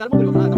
Dharmapuri okay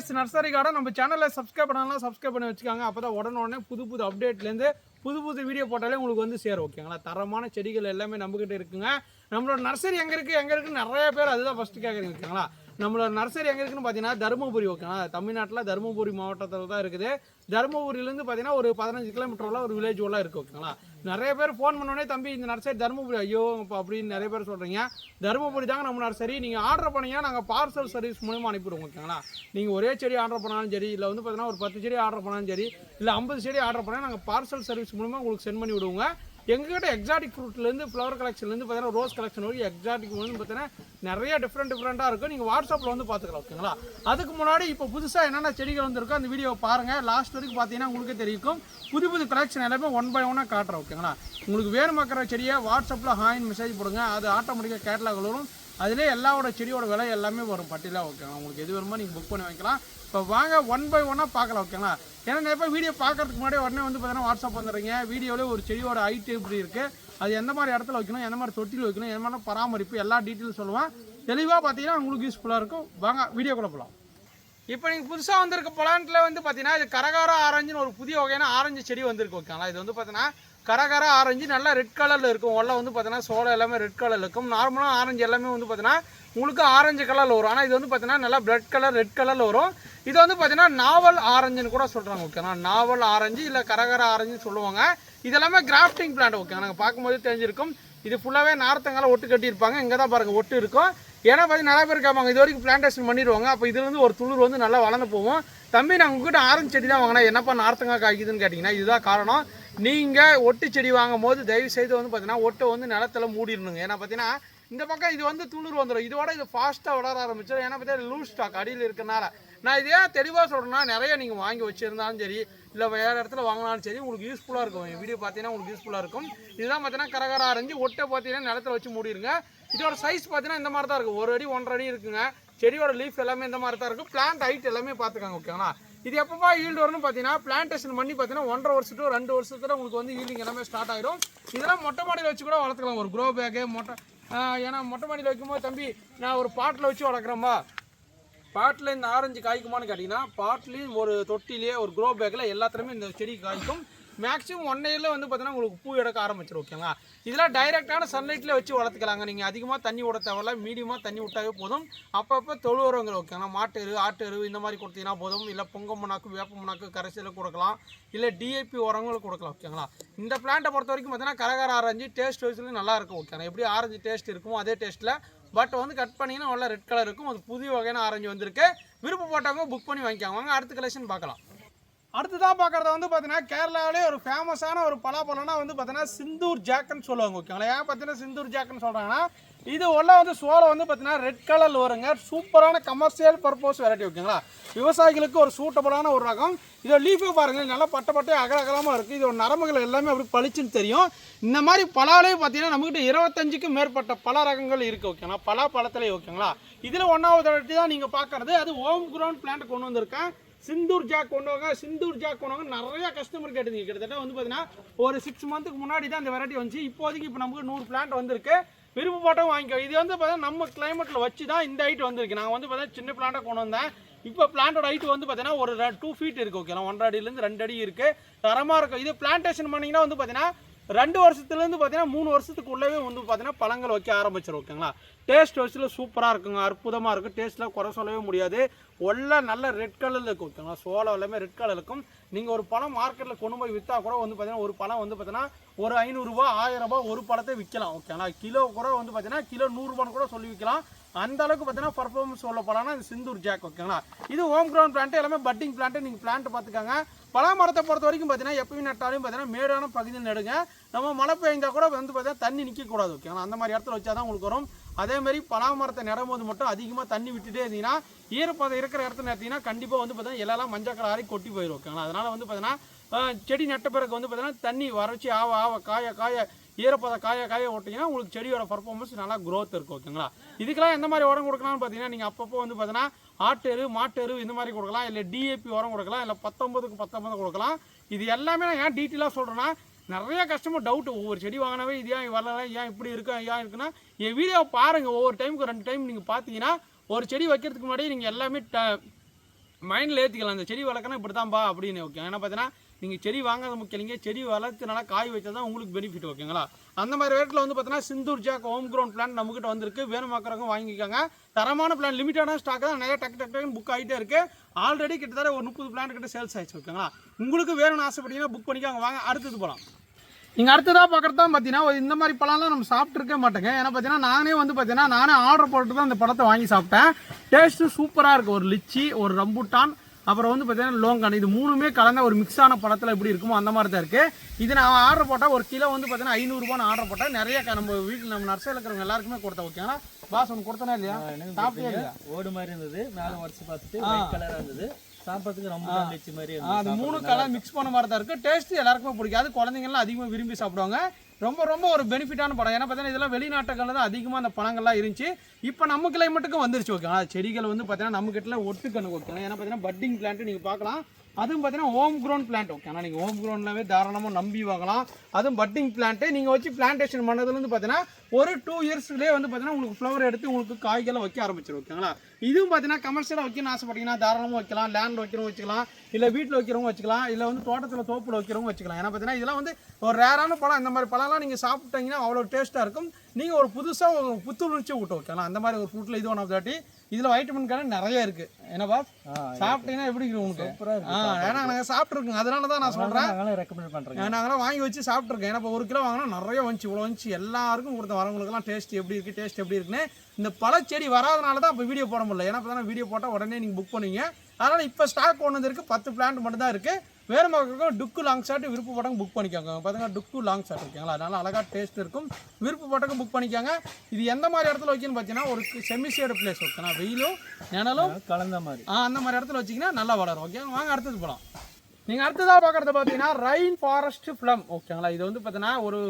welcome nursery garden நம்ம சேனலில் subscribe பண்ணலாம் சப்ஸ்கிரைப் பண்ணி வச்சுக்காங்க. அப்போ தான் உடனே உடனே புது புது அப்டேட்லேருந்து புது புது வீடியோ போட்டாலே உங்களுக்கு வந்து சேரும் ஓகேங்களா தரமான செடிகள் எல்லாமே நம்மக்கிட்ட இருக்குங்க. நம்மளோட நர்சரி எங்கே இருக்குது எங்கே இருக்குன்னு நிறைய பேர் அதுதான் ஃபஸ்ட்டு கேட்குறீங்க ஓகேங்களா நம்மளோட நர்சரி எங்கே இருக்குன்னு பார்த்தீங்கன்னா தருமபுரி ஓகேங்களா தமிழ்நாட்டில் தருமபுரி மாவட்டத்தில் தான் இருக்குது. தருமபுரியிலேருந்து பார்த்தீங்கன்னா ஒரு பதினஞ்சு கிலோமீட்டர் உள்ள ஒரு வில்லேஜ் உள்ள இருக்குது ஓகேங்களா நிறைய பேர் ஃபோன் பண்ணோடனே தம்பி இந்த நர்சரி தருமபுரி. ஐயோ அப்படின்னு நிறைய பேர் சொல்கிறீங்க தருமபுரி தாங்க நம்ம நர்சரி. நீங்கள் ஆர்டர் பண்ணீங்கன்னா நாங்கள் பார்சல் சர்வீஸ் மூலிமா அனுப்பிடுவோம் ஓகேங்களா? நீங்கள் ஒரே செடி ஆர்டர் பண்ணாலும் சரி இல்லை வந்து பார்த்தீங்கன்னா ஒரு பத்து செடி ஆர்டர் பண்ணாலும் சரி இல்லை ஐம்பது செடி ஆர்டர் பண்ணால் நாங்கள் பார்சல் சர்வீஸ் மூலிமா உங்களுக்கு சென்ட் பண்ணி விடுவோங்க. எங்ககிட்ட எக்ஸாட்டிக் ஃப்ரூட்லேருந்து ஃப்ளவர் கலெக்ஷன்லேருந்து பார்த்தீங்கன்னா ரோஸ் கலெக்ஷன் வரைக்கும் எக்ஸாட்டிக் வந்து பார்த்தீங்கன்னா நிறைய டிஃப்ரெண்ட் டிஃப்ரெண்ட்டாக இருக்கும் நீங்கள் வாட்ஸ்அப்பில் வந்து பார்த்துக்கலாம் ஓகேங்களா அதுக்கு முன்னாடி இப்போ புதுசாக என்னென்ன செடிகள் வந்துருக்கோ அந்த வீடியோ பாருங்கள் லாஸ்ட் வரைக்கும் பார்த்தீங்கன்னா உங்களுக்கே தெரியும் புது புது கலெக்ஷன் எல்லாமே ஒன் பை ஒன்னாக காட்டுறேன் ஓகேங்களா உங்களுக்கு வேணுமாக்கிற செடியை வாட்ஸ்அப்பில் ஹாயின் மெசேஜ் போடுங்க. அது ஆட்டோமேட்டிக்காக கேட்லாக் வரும். அதிலே எல்லாவோட செடியோட விலை எல்லாமே வரும் பட்டியலாக ஓகேங்களா உங்களுக்கு எது வேணுமோ நீங்கள் புக் பண்ணி வைக்கலாம் இப்போ வாங்க ஒன் பை ஒன்னாக பார்க்கலாம் ஓகேங்களா ஏன்னா நிறைய பேர் வீடியோ பார்க்கறதுக்கு முன்னாடி உடனே வந்து பார்த்தீங்கன்னா வாட்ஸ்அப் வந்துடுறீங்க. வீடியோவில் ஒரு செடியோட ஹைட்டு இப்படி இருக்குது அது எந்த மாதிரி இடத்துல வைக்கணும் எந்த மாதிரி தொட்டியில் வைக்கணும் எந்த மாதிரி பராமரிப்பு எல்லா டீட்டெயிலும் சொல்லுவேன். தெளிவாக பார்த்தீங்கன்னா உங்களுக்கு யூஸ்ஃபுல்லாக இருக்கும். வாங்க வீடியோக்குள்ளே போகலாம் இப்போ நீங்கள் புதுசாக வந்திருக்க பிளான்ட்டில் வந்து பார்த்தீங்கன்னா இது கரகாரம் ஆரஞ்சுன்னு ஒரு புதிய வகையான ஆரஞ்சு செடி வந்திருக்கு ஓகேங்களா இது வந்து பார்த்தீங்கன்னா கரகர ஆரஞ்சு நல்லா ரெட் கலரில் இருக்கும். உள்ள வந்து பார்த்தீங்கன்னா சோளம் எல்லாமே ரெட் கலரில் இருக்கும். நார்மலாக ஆரஞ்சு எல்லாமே வந்து பார்த்தீங்கன்னா உங்களுக்கு ஆரஞ்சு கலரில் வரும். ஆனால் இது வந்து பார்த்தீங்கன்னா நல்லா பிளட் கலர் ரெட் கலரில் வரும். இது வந்து பார்த்தீங்கன்னா நாவல் ஆரஞ்சுன்னு கூட சொல்கிறாங்க ஓகேங்களா நாவல் ஆரஞ்சு இல்லை கரகர ஆரஞ்சுன்னு சொல்லுவாங்க. இது எல்லாமே கிராஃப்டிங் பிளான்ட் ஓகே நாங்கள் பார்க்கும்போது தெரிஞ்சிருக்கும். இது ஃபுல்லாகவே நார்த்தங்கால ஒட்டு கட்டியிருப்பாங்க. இங்கே தான் பாருங்கள் ஒட்டு இருக்கும். ஏன்னா பார்த்தீங்கன்னா நிறைய பேர் கேட்பாங்க இது வரைக்கும் பிளான்டேஷன் பண்ணிடுவாங்க. அப்போ இதுலேருந்து ஒரு துளிர் வந்து நல்லா வளர்ந்து போகும். தம்பி நான் உங்ககிட்ட ஆரஞ்சு செடி தான் வாங்கினேன். என்னப்பா நார்த்தங்காய் காய்க்குதுன்னு கேட்டிங்கன்னா இதுதான் காரணம். நீங்கள் ஒட்டு செடி வாங்கும் போது தயவு செய்து வந்து பார்த்தீங்கன்னா ஒட்டை வந்து நிலத்துல மூடிடணுங்க. ஏன்னா பார்த்தீங்கன்னா இந்த பக்கம் இது வந்து துளிர் வந்துடும். இதோட இது ஃபாஸ்ட்டாக வளர ஆரம்பிச்சிடும். ஏன்னா பார்த்தீங்கன்னா லூஸ் ஸ்டாக் அடியில் இருக்கனால நான் இதே தெளிவாக சொல்கிறேன்னா நிறைய நீங்கள் வாங்கி வச்சுருந்தாலும் சரி இல்லை வேறு இடத்துல வாங்கினாலும் சரி உங்களுக்கு யூஸ்ஃபுல்லாக இருக்கும். என் வீடியோ பார்த்தீங்கன்னா உங்களுக்கு யூஸ்ஃபுல்லாக இருக்கும். இதுதான் பார்த்தீங்கன்னா கரகர அரைஞ்சி ஒட்டை பார்த்தீங்கன்னா நிலத்துல வச்சு மூடிடுங்க. இதோட சைஸ் பார்த்தீங்கன்னா இந்த மாதிரி தான் இருக்கும். ஒரு அடி ஒன்றரை அடி இருக்குங்க. செடியோட லீஃப் எல்லாமே இந்த மாதிரி தான் இருக்கும். பிளான்ட் ஹைட் எல்லாமே பார்த்துக்காங்க ஓகேங்களா இது எப்பப்பா ஈல்டு வரும்னு பார்த்தீங்கன்னா பிளான்டேஷன் பண்ணி பார்த்தீங்கன்னா ஒன்றரை வருஷத்துக்கு ரெண்டு வருஷத்துல உங்களுக்கு வந்து ஈல்டிங் எல்லாமே ஸ்டார்ட் ஆகிடும் இதெல்லாம் மொட்டை மாடியில் வச்சு கூட வளர்த்துக்கலாம். ஒரு க்ரோ பேக்கு மொட்டை ஏன்னா மொட்டை மாடியில் வைக்கும்போது தம்பி நான் ஒரு பாட்டில் வச்சு வளர்க்குறேன்பா பாட்டில் இந்த ஆரஞ்சு காய்க்குமான்னு கேட்டிங்கன்னா பாட்லேயும் ஒரு தொட்டிலேயே ஒரு க்ரோ பேக்கில் எல்லாத்துலேயுமே இந்த செடி காய்க்கும். மேக்ஸிமம் ஒன் இயரில் வந்து பார்த்தீங்கன்னா உங்களுக்கு பூ எடுக்க ஆரம்பிச்சிடும் ஓகேங்களா இதெல்லாம் டைரெக்டான சன்லைட்டில் வச்சு வளர்த்துக்கலாங்க. நீங்கள் அதிகமாக தண்ணி விட தேவையில்ல மீடியமாக தண்ணி விட்டாவே போதும். அப்பப்போ தொழு உரங்கள் ஓகேங்களா மாட்டு எரு ஆட்டு எரு இந்த மாதிரி கொடுத்தீங்கன்னா போதும். இல்லை பொங்க மண்ணாக்கு வேப்ப முன்னாக்கு கரைசலில் கொடுக்கலாம். இல்லை டிஏபி உரங்களும் கொடுக்கலாம் ஓகேங்களா இந்த பிளான்ட்டை பொறுத்த வரைக்கும் பார்த்தீங்கன்னா கரகர ஆரஞ்சு டேஸ்ட் வைஸ்லையும் நல்லா இருக்கும் ஓகேங்களா எப்படி ஆரஞ்சு டேஸ்ட் இருக்குமோ அதே டேஸ்ட்டில் பட் வந்து கட் பண்ணிங்கன்னா நல்லா ரெட் கலர் இருக்கும். அது புதிய வகையான ஆரஞ்சு வந்திருக்கு. விருப்பப்பட்டவங்க புக் பண்ணி வாங்கிக்காங்க. அடுத்த கலெக்ஷன் பார்க்கலாம். அடுத்ததாக பார்க்குறத வந்து பார்த்தீங்கன்னா கேரளாவிலே ஒரு ஃபேமஸான ஒரு பலாப்பழம்னா வந்து பார்த்தீங்கன்னா சிந்தூர் ஜாக்குன்னு சொல்லுவாங்க ஓகேங்களா ஏன் பார்த்தீங்கன்னா சிந்தூர் ஜாக்குன்னு சொல்கிறாங்கன்னா இது உள்ள வந்து சோளம் வந்து பார்த்தீங்கன்னா ரெட் கலரில் வருங்க. சூப்பரான கமர்ஷியல் பர்பஸ் வெரைட்டி ஓகேங்களா விவசாயிகளுக்கு ஒரு சூட்டபுளான ஒரு ரகம். இதோ லீஃபை பாருங்கள் நல்லா பட்ட பட்டே அகலகலமாக இருக்குது இதோட நரம்புகள் எல்லாமே அப்படி பளிச்சுன்னு தெரியும். இந்த மாதிரி பலாலே பார்த்தீங்கன்னா நம்மகிட்ட இருபத்தஞ்சுக்கும் மேற்பட்ட பல ரகங்கள் இருக்குது ஓகேங்களா பலா பழத்துலேயே ஓகேங்களா இதில் ஒன்றாவது வெரைட்டி தான் நீங்கள் பார்க்குறது. அது ஹோம் க்ரௌண்ட் பிளான்ட் கொண்டு வந்திருக்கேன். சிந்தூர் ஜாக் கொண்டு வாங்க சிந்தூர் ஜாக் கொண்டு வாங்க நிறைய கஸ்டமர் கேட்டுங்க கிட்டத்தட்ட வந்து பார்த்தீங்கன்னா ஒரு சிக்ஸ் மந்த்துக்கு முன்னாடி தான் இந்த வெரைட்டி வந்துச்சு. இப்போதைக்கு இப்போ நமக்கு நூறு பிளான்ட் வந்திருக்கு. விருப்பப்பட்டவங்க வாங்கிக்கோ. இது வந்து பார்த்தீங்கன்னா நம்ம கிளைமேட்டில் வச்சு தான் இந்த ஹைட் வந்திருக்கு. நான் வந்து பார்த்தீங்கன்னா சின்ன பிளான்ட்டை கொண்டு வந்தேன். இப்போ பிளான்ட்டோட ஹைட் வந்து பார்த்தீங்கன்னா ஒரு டூ ஃபீட் இருக்குது ஓகேங்களா ஒன்றரை அடியிலேருந்து ரெண்டு அடி இருக்குது தரமாக இருக்கும். இது பிளான்டேஷன் பண்ணிங்கன்னா வந்து பார்த்தீங்கன்னா ரெண்டு வருஷத்துலேருந்து பார்த்தீங்கன்னா மூணு வருஷத்துக்குள்ளவே வந்து பார்த்தீங்கன்னா பழங்கள் வைக்க ஆரம்பிச்சிடும் ஓகேங்களா? டேஸ்ட் வயசில் சூப்பராக இருக்குங்க அற்புதமாக இருக்கும் டேஸ்ட்டில் குறை சொல்லவே முடியாது. உள்ள நல்ல ரெட் கலரில் இருக்கும் ஓகேங்களா? சோளம் எல்லாமே ரெட் கலர் இருக்கும். நீங்கள் ஒரு பழம் மார்க்கெட்டில் கொண்டு போய் விற்றா கூட வந்து பார்த்தீங்கன்னா ஒரு பழம் வந்து பார்த்தீங்கன்னா ஒரு ஐநூறுரூவா ஆயிரம் ரூபாய் ஒரு பழத்தை விற்கலாம் ஓகேங்களா? கிலோ கூட வந்து பார்த்தீங்கன்னா கிலோ நூறுரூபான்னு கூட சொல்லி விற்கலாம் அந்த அளவுக்கு பார்த்தீங்கன்னா பர்ஃபார்மன்ஸ் உள்ள பழம்னா இந்த சிந்தூர் ஜாக் ஓகேங்களா? இது ஹோம் கிரவுண்ட் பிளான்ட் எல்லாமே பட்டிங் பிளான்ட் நீங்கள் பிளான்ட் பார்த்துக்கோங்க. பலா மரத்தை பொறுத்த வரைக்கும் பார்த்தீங்கன்னா எப்பயும் நட்டாலும் பார்த்தீங்கன்னா மேடான பகுதியில் நடுங்க. நம்ம மழை பெய்ஞ்சால் கூட வந்து பார்த்தீங்கன்னா தண்ணி நிற்கக்கூடாது ஓகேங்களா அந்த மாதிரி இடத்துல வச்சா தான் உங்களுக்கு வரும். அதேமாதிரி பலா மரத்தை நடும்போது மட்டும் அதிகமாக தண்ணி விட்டுட்டே இருந்தீங்கன்னா ஈரப்பதம் இருக்கிற இடத்துல நடத்திங்கன்னா கண்டிப்பாக வந்து பார்த்தீங்கன்னா எல்லாம் மஞ்சள் கலர் கொட்டி போயிடும் ஓகேங்களா அதனால் வந்து பார்த்தீங்கன்னா செடி நட்ட பிறகு வந்து பார்த்தீங்கன்னா தண்ணி வறட்சி ஆவ ஆவ காய காய ஈரப்பதம் காய காய ஓட்டிங்கன்னா உங்களுக்கு செடியோட பர்ஃபார்மன்ஸ் நல்லா க்ரோத் இருக்கும் ஓகேங்களா இதுக்கெல்லாம் எந்த மாதிரி உரம் கொடுக்கலாம்னு பார்த்தீங்கன்னா நீங்கள் அப்பப்போ வந்து பார்த்தீங்கன்னா ஆட்டெரு மாட்டெரு இந்த மாதிரி கொடுக்கலாம். இல்லை டிஏபி உரம் கொடுக்கலாம். இல்லை பத்தொம்பதுக்கு பத்தொம்பது கொடுக்கலாம். இது எல்லாமே நான் ஏன் டீட்டெயிலாக சொல்கிறேன்னா நிறைய கஸ்டமர் டவுட்டு ஒவ்வொரு செடி வாங்கினவே இது ஏன் வரல? ஏன் இப்படி இருக்கு? ஏன் இருக்குன்னா என் வீடியோ பாருங்கள் ஒவ்வொரு டைமுக்கு ரெண்டு டைம் நீங்கள் பார்த்தீங்கன்னா ஒரு செடி வைக்கிறதுக்கு முன்னாடி நீங்கள் எல்லாமே மைண்டில் ஏற்றிக்கலாம் அந்த செடி வளர்க்கணும் இப்படி தான்ப்பா அப்படின்னு ஓகே ஏன்னா பார்த்தீங்கன்னா நீங்கள் செடி வாங்காத முக்கியம் இல்லைங்க. செடி வளர்த்து நல்லா காய் வச்சா தான் உங்களுக்கு பெனிஃபிட் ஓகேங்களா அந்த மாதிரி ரேட்டில் வந்து பார்த்தீங்கன்னா Sindhur jack home ground plant நம்மகிட்ட வந்திருக்கு. வேணுமாக்கிறவங்க வாங்கிக்கோங்க. தரமான பிளான் லிமிட்டான ஸ்டாக் தான் நிறைய டக்கு டக்கு டக்குன்னு புக் ஆகிட்டே இருக்கு. ஆல்ரெடி கிட்டத்தட்ட ஒரு முப்பது பிளான் கிட்ட சேல்ஸ் ஆகிடுச்சு ஓகேங்களா? உங்களுக்கு வேணும்னு ஆசைப்பட்டீங்கன்னா புக் பண்ணிக்கோங்க. வாங்க அடுத்தது போகலாம் நீங்கள் அடுத்ததாக பார்க்குறது தான் பார்த்தீங்கன்னா ஒரு இந்த மாதிரி பழம்லாம் நம்ம சாப்பிட்ருக்க மாட்டேங்க. ஏன்னா பார்த்தீங்கன்னா நானே வந்து பார்த்தீங்கன்னா நானே ஆர்டர் போட்டு தான் இந்த பழத்தை வாங்கி சாப்பிட்டேன். டேஸ்ட்டு சூப்பராக இருக்குது ஒரு லிச்சி ஒரு ரம்புட்டான் அப்புறம் வந்து பார்த்தீங்கன்னா லோங்கான். இது மூணுமே கலந்த ஒரு மிக்ஸ் ஆன பழத்தில் எப்படி இருக்குமோ அந்த மாதிரி தான் இருக்குது இது நான் ஆர்டர் போட்டால் ஒரு கிலோ வந்து பார்த்தீங்கன்னா ஐநூறுரூபான்னு ஆர்டர் போட்டேன் நிறைய நம்ம வீட்டில் நம்ம நர்சரியில் இருக்கிறவங்க எல்லாருக்குமே கொடுத்தேன் ஓகேங்களா பாஸ் ஒன்று கொடுத்தனா இல்லையா? சாப்பிட்டே இல்லையா? ஓடு மாதிரி இருந்தது மேல உடச்சு பார்த்துட்டு ஒயிட் கலரா இருந்தது. சாப்பிட்றதுக்கு ரொம்ப மாதிரி அது மூணு கலர் மிக்ஸ் பண்ண மாதிரி தான் இருக்குது டேஸ்ட் எல்லாருக்குமே பிடிக்காது. குழந்தைங்கலாம் அதிகமாக விரும்பி சாப்பிடுவாங்க. ரொம்ப ரொம்ப ஒரு பெனிஃபிட்டான படம். ஏன்னா பார்த்தீங்கன்னா இதெல்லாம் வெளிநாட்டுகளில் தான் அதிகமாக அந்த பழங்கள்லாம் இருந்துச்சு. இப்போ நம்ம கிளைமேட்டுக்கும் வந்துருச்சு ஓகேங்களா செடிகள் வந்து பார்த்தீங்கன்னா நம்ம கிட்ட ஒட்டுக்கணும் ஓகேங்களா ஏன்னா பார்த்தீங்கன்னா பட்டிங் பிளான்ட்டு நீங்கள் பார்க்கலாம். அதுவும் பார்த்தீங்கன்னா ஹோம் க்ரோன் பிளான்ட் ஓகேண்ணா நீங்கள் ஹோம் க்ரோன்லவே தாராளமாக நம்பி வாங்கலாம். அதுவும் பட்டிங் பிளான்ட்டு நீங்கள் வச்சு பிளான்டேஷன் பண்ணதுலேருந்து பார்த்தீங்கன்னா ஒரு டூ இயர்ஸ்லேயே வந்து பார்த்தீங்கன்னா உங்களுக்கு ஃப்ளவர் எடுத்து உங்களுக்கு காய்களை வைக்க ஆரம்பிச்சிடும் ஓகேங்களா இதுவும் பார்த்தீங்கன்னா கமர்ஷியலாக வைக்கணும்னு ஆசைப்பட்டீங்கன்னா தாராளமாக வைக்கலாம் லேண்ட் வைக்கிறவங்க வச்சுக்கலாம் இல்லை வீட்டில் வைக்கிறவங்க வச்சுக்கலாம் இல்லை வந்து தோட்டத்தில் தோப்பில் வைக்கிறவங்க வச்சுக்கலாம். ஏன்னா பார்த்தீங்கன்னா இதெல்லாம் வந்து ஒரு ரேரான பழம். இந்த மாதிரி பழம்லாம் நீங்கள் சாப்பிட்டீங்கன்னா அவ்வளோ டேஸ்ட்டாக இருக்கும். நீங்கள் ஒரு புதுசாக ஒரு புத்துணர்ச்சி விட்டு ஓகேங்களா அந்த மாதிரி ஒரு ஃப்ரூட்டில் இது ஒன் ஆஃப் தாட்டி இதில் வைட்டமின் கார்டு நிறைய இருக்குது என்னப்பா சாப்பிட்டீங்கன்னா எப்படி இருக்கு உங்களுக்கு ஆ ஏன்னா நாங்கள் சாப்பிட்ருக்கோங்க அதனால தான் நான் சொல்கிறேன் ரெக்கமெண்ட் பண்றேங்க நாங்களாம் வாங்கி வச்சு சாப்பிட்ருக்கேன் ஏன்னா ஒரு கிலோ வாங்கினா நிறைய வந்துச்சு இவ்வளோ வந்துச்சு. எல்லாருக்கும் கொடுத்த வரவங்களுக்குலாம் டேஸ்ட் எப்படி இருக்குது டேஸ்ட் எப்படி இருக்குன்னு. இந்த பழச்செடி வராதனால தான் இப்போ வீடியோ போட முடியல. ஏன்னா இப்போ வீடியோ போட்டால் உடனே நீங்கள் புக் பண்ணுவீங்க. அதனால் இப்போ ஸ்டாக் ஒன்று இருக்குது பத்து பிளான்ட் மட்டும் தான் இருக்குது வேறு மக்களுக்கும் டுக்கு லாங் ஷாட் விருப்பப்பட்டவங்க புக் பண்ணிக்கோங்க. பார்த்தீங்கன்னா டுக்கு லாங் ஷாட் ஓகேங்களா அதனால அழகாக டேஸ்ட் இருக்கும். விருப்பப்பட்டவங்க புக் பண்ணிக்கோங்க. இது எந்த மாதிரி இடத்துல வைக்கணும்னு பார்த்தீங்கன்னா ஒரு செமிசேடு பிளேஸ் ஓகேனா வெயிலும் நிழலும் கலந்த மாதிரி. ஆ அந்த மாதிரி இடத்துல வச்சிங்கன்னா நல்லா வளரும். ஓகே வாங்க அடுத்தது போகலாம் நீங்கள் அடுத்ததாக பார்க்குறது பார்த்தீங்கன்னா ரெயின் ஃபாரஸ்ட் ஃப்ளம் ஓகேங்களா இது வந்து பார்த்தீங்கன்னா ஒரு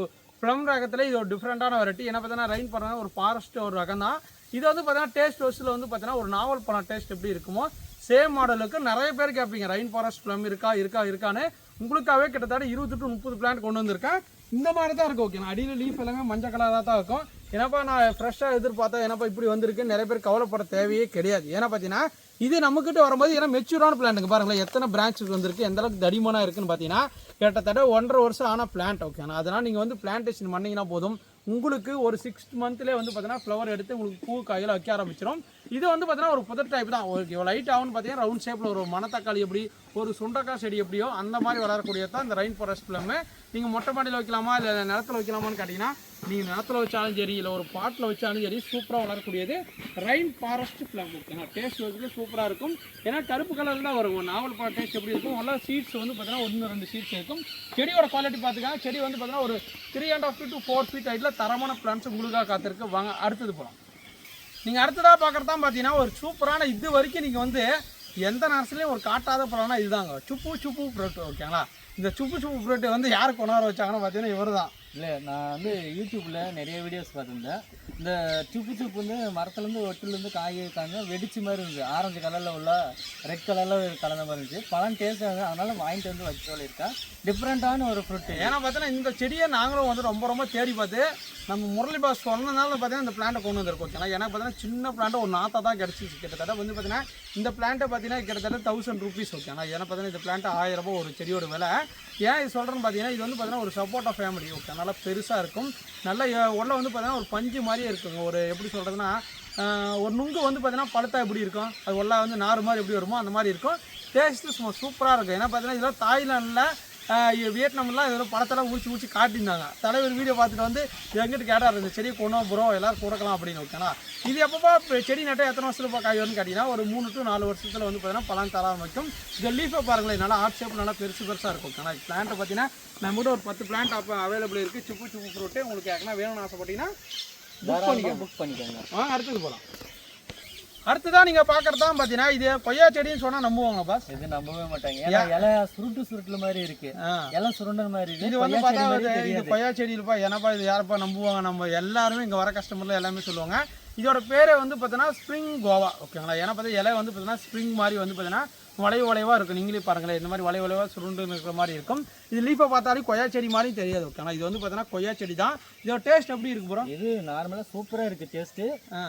ஃப்ளம் ரகத்தில் இது ஒரு டிஃப்ரெண்ட்டான வெரைட்டி என்ன பார்த்தீங்கன்னா ரெயின் பண்ண ஒரு ஃபாரஸ்ட் ஒரு ரகம் தான் இது வந்து பார்த்தீங்கன்னா டேஸ்ட் வயசில் வந்து பார்த்தீங்கன்னா ஒரு நாவல் பழம் டேஸ்ட் எப்படி இருக்குமோ சேம் மாடலுக்கு நிறைய பேர் கேட்பீங்க ரெயின் ஃபாரஸ்ட் ஃப்ளம் இருக்கா இருக்கா இருக்கான்னு. உங்களுக்காகவே கிட்டத்தட்ட இருபது டு முப்பது பிளான்ட் கொண்டு வந்திருக்கேன். இந்த மாதிரி தான் இருக்கும் ஓகே அடியில் லீஃப் எல்லாமே மஞ்சள் கலராக தான் இருக்கும். ஏன்னாப்பா நான் ஃப்ரெஷ்ஷாக எதிர்பார்த்தா ஏன்னாப்பா இப்படி வந்திருக்கு? நிறைய பேர் கவலைப்பட தேவையே கிடையாது. ஏன்னா பார்த்தீங்கன்னா இது நம்மக்கிட்ட வரும்போது ஏன்னா மெச்சூரான பிளான்ட்டுங்க பாருங்களேன் எத்தனை பிரான்ச்சஸ் வந்திருக்கு எந்த அளவுக்கு தடிமனாக இருக்குன்னு பார்த்தீங்கன்னா கிட்டத்தட்ட ஒன்றரை வருஷம் ஆன பிளான்ட் ஓகேண்ணா அதனால் நீங்கள் வந்து பிளான்டேஷன் பண்ணிங்கன்னா போதும். உங்களுக்கு ஒரு சிக்ஸ் மந்த்லேயே வந்து பார்த்தீங்கன்னா ஃப்ளவர் எடுத்து உங்களுக்கு பூ காயில் வைக்க ஆரம்பிச்சிடும் இது வந்து பார்த்தீங்கன்னா ஒரு புதர் டைப் தான். ஒரு இவ்வளோ லைட் ஆகும்னு பார்த்தீங்கன்னா ரவுண்ட் ஷேப்பில் ஒரு மணத்தக்காளி எப்படி ஒரு சுண்டக்காய் செடி எப்படியோ அந்த மாதிரி வளரக்கூடியது தான் இந்த ரெயின் ஃபாரஸ்ட் ஃபிளம்மு நீங்கள் மொட்டை மாடியில் வைக்கலாமா இல்லை நிலத்துல வைக்கலாமான்னு கேட்டிங்கன்னா நீங்கள் நிலத்துல வச்சாலும் சரி இல்லை ஒரு பாட்டில் வச்சாலும் சரி சூப்பராக வளரக்கூடியது ரெயின் ஃபாரஸ்ட் ஃபிளம் ஏன்னா டேஸ்ட் வந்து சூப்பராக இருக்கும். ஏன்னா கருப்பு கலரில் தான் வரும். நாவல் பா டேஸ்ட் எப்படி இருக்கும்? நல்லா சீட்ஸ் வந்து பார்த்தீங்கன்னா ஒன்று ரெண்டு சீட்ஸ் இருக்கும். செடியோட குவாலிட்டி பார்த்துக்கலாம் செடி வந்து பார்த்தீங்கன்னா ஒரு three and half feet to four feet ஹைட்டில் தரமான பிளான்ஸ் உங்களுக்காக காத்திருக்கு. வாங்க அடுத்தது போகலாம் நீங்கள் அடுத்ததாக பார்க்குறது தான் பார்த்தீங்கன்னா ஒரு சூப்பரான இது வரைக்கும் நீங்கள் வந்து எந்த நர்சரிலையும் ஒரு காட்டாத பழம்னா இதுதாங்க. சுப்பு சுப்பு ப்ரோட்டு ஓகேங்களா இந்த சுப்பு சுப்பு ப்ரோட்டு வந்து யார் கொண்டாட வச்சாங்கன்னு பார்த்தீங்கன்னா இவர் தான் இல்லை நான் வந்து யூடியூப்பில் நிறைய வீடியோஸ் பார்த்துருந்தேன். இந்த சுப்பு சுப்பு வந்து மரத்துலேருந்து ஒட்டுலேருந்து காய் காய்ஞ்சா வெடிச்சு மாதிரி இருந்துச்சு ஆரஞ்சு கலரில் உள்ள ரெட் கலரில் கலந்த மாதிரி இருந்துச்சு பழம் டேஸ்ட் அதனால வாங்கிட்டு வந்து வச்சு சொல்லியிருக்கேன் டிஃப்ரெண்ட்டான ஒரு ஃப்ரூட்டு ஏன்னா பார்த்தீங்கன்னா இந்த செடியை நாங்களும் வந்து ரொம்ப ரொம்ப தேடி பார்த்து நம்ம முரளி பாஸ் சொன்னதுனால பார்த்தீங்கன்னா இந்த பிளான்ட்டை கொண்டு வந்திருக்கோம். ஏன்னா ஏன்னா பார்த்தீங்கன்னா சின்ன பிளான்ட் ஒரு நாத்தா தான் கிடச்சிச்சு. கிட்டத்தட்ட வந்து பார்த்தீங்கன்னா இந்த பிளான்ட்டை பார்த்தீங்கன்னா கிட்டத்தட்ட தௌசண்ட் ருபீஸ் ஓகேங்களா ஏன்னா பார்த்தீங்கன்னா இந்த பிளான்ட் ஆயிரம் ரூபாய் ஒரு செடியோட விலை. ஏன் இது சொல்கிறேன்னு பார்த்தீங்கன்னா இது வந்து பார்த்தீங்கன்னா ஒரு சப்போட்டா ஃபேமிலி ஓகே நல்லா பெருசாக இருக்கும். நல்ல உள்ள வந்து பார்த்தீங்கன்னா ஒரு பஞ்சு மாதிரியே இருக்குங்க. ஒரு எப்படி சொல்கிறதுனா ஒரு நுங்கு வந்து பார்த்தீங்கன்னா பழுத்தா எப்படி இருக்கும்? அது உள்ள வந்து நார் மாதிரி எப்படி வருமோ அந்த மாதிரி இருக்கும். டேஸ்ட்டு சும்மா சூப்பராக இருக்கும். ஏன்னா பார்த்தீங்கன்னா இதெல்லாம் தாய்லாண்டில் வியட்நாம்லாம் இதில் படத்தெல்லாம் ஊச்சி ஊச்சி காட்டியிருந்தாங்க. தலைவர் வீடியோ பார்த்துட்டு வந்து எங்கிட்ட கேட்டார் இந்த செடியை கொண்டு ப்ரோ எல்லாரும் கொடுக்கலாம் அப்படின்னு ஓகேனா இது எப்பப்பா செடி நட்டால் எத்தனை வருஷத்துல காய் வரும்னு கேட்டிங்கன்னா ஒரு மூணு டு நாலு வருஷத்தில் வந்து பார்த்தீங்கன்னா பலன் தர ஆரம்பிக்கும். இந்த லீஃபை பாருங்களேன் நல்லா ஆர்ட் ஷேப் நல்லா பெருசு பெருசாக இருக்கும் ஓகேனா பிளான்ட்டை பார்த்தீங்கன்னா நம்மகிட்ட ஒரு பத்து பிளான்ட் அப்போ அவைலபிள் இருக்குது சுப்பு சுப்பு ஃப்ரூட்டு உங்களுக்கு யாருன்னா வேணும்னு ஆசைப்பட்டீங்கன்னா புக் பண்ணிக்கோங்க. புக் பண்ணிக்கோங்க. வாங்க அடுத்தது போகலாம் அடுத்ததான் நீங்கள் பார்க்குறது தான் பார்த்தீங்கன்னா இது கொய்யா செடின்னு சொன்னால் நம்புவாங்க பாஸ் இது நம்பவே மாட்டாங்க. ஏன்னா இலை சுருட்டு சுருட்டுல மாதிரி இருக்கு. இலை சுருண்டல் மாதிரி இருக்கு. இது வந்து பார்த்தா இது- கொய்யா செடி இருப்பா என்னப்பா இது யாரப்பா நம்புவாங்க? நம்ம எல்லாருமே இங்கே வர கஸ்டமர்ல எல்லாமே சொல்லுவாங்க. இதோட பேரே வந்து பார்த்தீங்கன்னா ஸ்ப்ரிங் கோவா ஓகேங்களா ஏன்னா பார்த்தா இலை வந்து பார்த்தீங்கன்னா ஸ்ப்ரிங் மாதிரி வந்து பார்த்தீங்கன்னா வளைவு வளைவாக இருக்கும். நீங்களே பாருங்களேன் இந்த மாதிரி வளைவு வளைவாக சுருண்டு இருக்கிற மாதிரி இருக்கும். இது லீஃபை பார்த்தாலே கொய்யா செடி மாதிரி தெரியாது ஓகேங்களா இது வந்து பார்த்தீங்கன்னா கொய்யா செடி தான். இதோட டேஸ்ட் எப்படி இருக்கு ப்ரோ இது நார்மலா சூப்பரா இருக்கு டேஸ்ட்